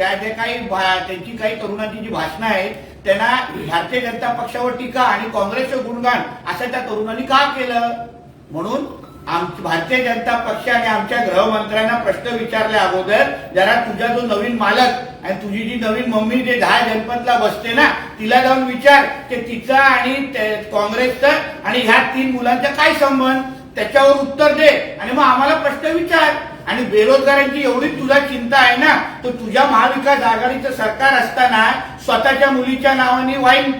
त्या ज्या काही त्यांची काही तरुणांची जी भाषणं आहेत त्यांना भारतीय जनता पक्षावर टीका आणि काँग्रेसचं गुणगान असं त्या तरुणांनी का केलं? म्हणून भारतीय जनता पक्षाने आमच्या गृहमंत्र्यांना प्रश्न विचारल्या अगोदर जरा तुझा जो नवीन मालक आणि तुझी जी नवीन मम्मी जे दहा जनपदला बसते ना तिला जाऊन विचार की तिचा आणि काँग्रेसचं काँग्रेसचा आणि ह्या तीन मुलांचा काय संबंध? त्याच्यावर उत्तर दे आणि मग आम्हाला प्रश्न विचार. आणि बेरोजगारांची एवढी तुला चिंता आहे ना तर तुझ्या महाविकास आघाडीचं सरकार असताना स्वतःच्या मुलीच्या नावाने वाईन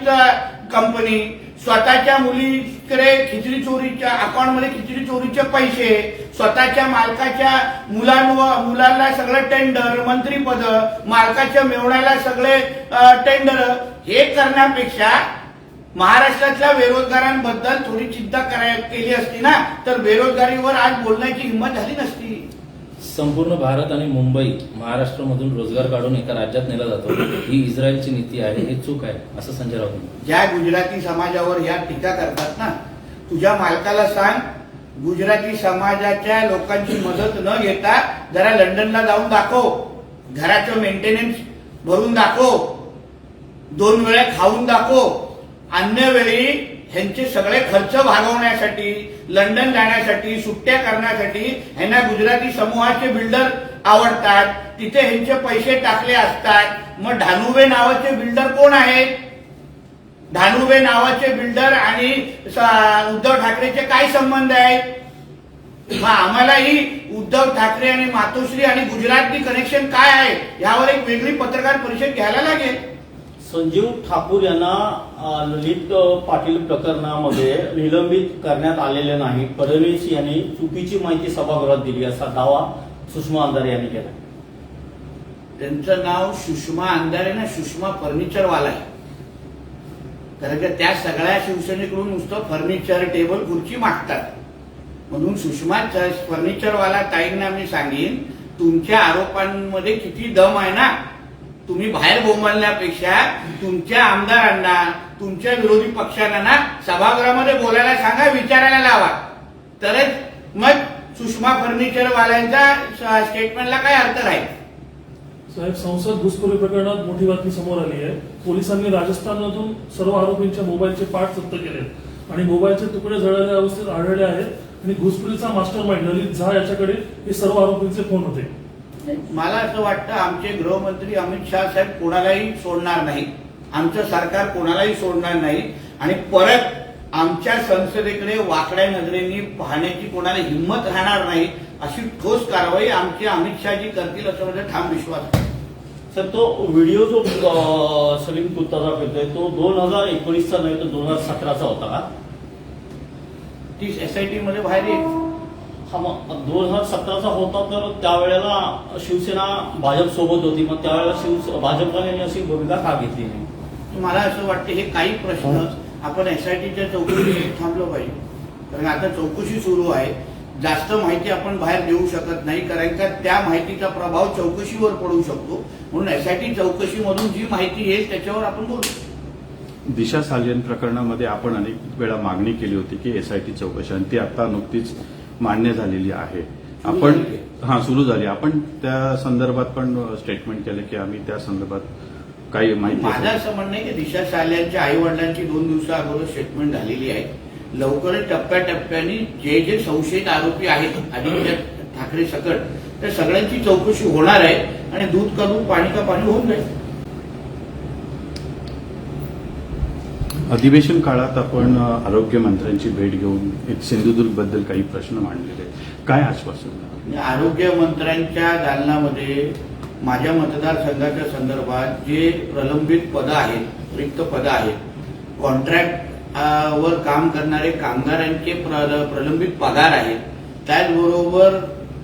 कंपनी स्वतःच्या मुलीकडे खिचडी चोरीच्या अकाउंटमध्ये खिचडी चोरीचे पैसे स्वतःच्या मालकाच्या मुलांवर मुलांना सगळं टेंडर मंत्रीपद मालकाच्या मेवण्याला सगळे टेंडर हे करण्यापेक्षा महाराष्ट्रातल्या बेरोजगारांबद्दल थोडी चिंता कराय केली असती ना तर बेरोजगारीवर आज बोलण्याची हिंमत झाली नसती. संपूर्ण भारत आणि मुंबई महाराष्ट्रामधून रोजगार काढून एका राज्यात नेला जातो. ही इस्रायलची नीती आहे हे चूक आहे असं संजय राऊत ज्या गुजराती समाजावर ह्या टीका करतात ना तुझ्या मालकाला सांग गुजराती समाजाच्या लोकांची मदत न घेता जरा लंडनला जाऊन दाखव घराचं मेंटेनन्स भरून दाखव दोन वेळा खाऊन दाखव अन्य वेळी ह्यांचे सगळे खर्च भागवण्यासाठी लंडन जाण्यासाठी सुट्ट्या करण्यासाठी ह्यांना गुजराती समूहाचे बिल्डर आवडतात. तिथे ह्यांचे पैसे टाकले असतात. मग ढानुबे नावाचे बिल्डर कोण आहेत? धानुबे नावाचे बिल्डर आणि उद्धव ठाकरेचे काय संबंध आहेत? मग आम्हालाही उद्धव ठाकरे आणि मातोश्री आणि गुजरातनी कनेक्शन काय आहे? यावर एक वेगळी पत्रकार परिषद घ्यायला लागेल. संजीव ठाकूर यांना ललित पाटील प्रकरणामध्ये निलंबित करण्यात आलेले नाही. फडणवीस यांनी चुकीची माहिती सभागृहात दिली असा दावा सुषमा अंधारे यांनी केला. त्यांचं नाव सुषमा अंधारे ना सुषमा फर्निचरवाला आहे. कारण की त्या सगळ्या शिवसेनेकडून नुसतं फर्निचर टेबल खुर्ची मागतात. म्हणून सुषमा फर्निचरवाला ताईंना मी सांगेन तुमच्या आरोपांमध्ये किती दम आहे ना? तुम्ही बाहेर बोंबलण्यापेक्षा तुमच्या आमदारांना तुमच्या विरोधी पक्षांना ना सभागृहामध्ये बोलायला सांगा विचारायला लावा. तरच मग सुषमा फर्निचरवाल्यांच्या स्टेटमेंटला काय अर्थ राहील. साहेब संसद घुसखोरी प्रकरणात मोठी बातमी समोर आली आहे. पोलिसांनी राजस्थानमधून सर्व आरोपींच्या मोबाईलचे पाठ जप्त केले आणि मोबाईलचे तुकडे जळलेल्या अवस्थेत आढळले आहेत आणि घुसखोरीचा मास्टर माइंड ललित झा याच्याकडे हे सर्व आरोपींचे फोन होते. मला असं वाटतं आमचे गृहमंत्री अमित शहा साहेब कोणालाही सोडणार नाही. आमचं सरकार कोणालाही सोडणार नाही. आणि परत आमच्या संसदेकडे वाकड्या नजरेने पाहण्याची कोणाला हिंमत राहणार नाही अशी ठोस कारवाई आमचे अमित शहाजी करतील असं माझा ठाम विश्वास आहे. सर तो व्हिडिओ जो सलीम कुत्ताचा फिरतोय तो दोन हजार एकोणीसचा नाही तर दोन हजार सतराचा होता का? ती एसआयटी मध्ये बाहेर येईल. हा मग दोन हजार सतराचा होता तर त्यावेळेला शिवसेना भाजप सोबत होती. मग त्यावेळेला शिव भाजपने अशी भूमिका का घेतली नाही? मला असं वाटतं हे काही प्रश्न आपण एसआयटीच्या चौकशीसाठी थांबलो पाहिजे. कारण आता चौकशी सुरू आहे. जास्त माहिती आपण बाहेर देऊ शकत नाही कारण का त्या माहितीचा प्रभाव चौकशीवर पडू शकतो. म्हणून एसआयटी चौकशीमधून जी माहिती येईल त्याच्यावर आपण बोलू. दिशा सालियन प्रकरणामध्ये आपण अनेक वेळा मागणी केली होती की एसआयटी चौकशी आणि ती आता नुकतीच मान्य झालेली आहे. आपण. हा सुरू झाली. आपण त्या संदर्भात पण स्टेटमेंट केलं की आम्ही त्या संदर्भात काही माहिती माझं असं म्हणणं आहे की दिशा साल्यांच्या आई वडिलांची दोन दिवसा अगोदर स्टेटमेंट झालेली आहे. लवकरच टप्प्याटप्प्याने जे जे संशयित आरोपी आहेत आदित्य ठाकरे सकट त्या सगळ्यांची चौकशी होणार आहे आणि दूध का दूध पाणी का पाणी होऊन जाईल. अधिवेशन काळात आपण आरोग्यमंत्र्यांची भेट घेऊन एक सिंधुदुर्गबद्दल काही प्रश्न मांडलेले काय आश्वासन आरोग्यमंत्र्यांच्या दालनामध्ये माझ्या मतदारसंघाच्या संदर्भात जे प्रलंबित पदं आहेत रिक्त पदं आहेत कॉन्ट्रॅक्ट वर काम करणारे कामगारांचे प्रलंबित पगार आहेत त्याचबरोबर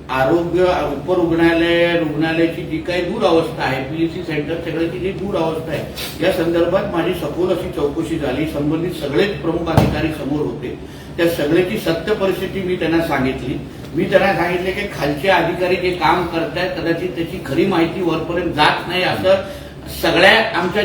आरोग्य उपरुग्णालय रुग्णालयाची जी काही दूर अवस्था आहे पीएससी सेंटर सगळ्याची जी दूर अवस्था आहे या संदर्भात माझी सखोल अशी चौकशी झाली. संबंधित सगळेच प्रमुख अधिकारी समोर होते. त्या सगळ्याची सत्य परिस्थिती मी त्यांना सांगितली. मी त्यांना सांगितले की खालचे अधिकारी जे काम करतायत कदाचित त्याची खरी माहिती वरपर्यंत जात नाही असं सगळ्या आमच्या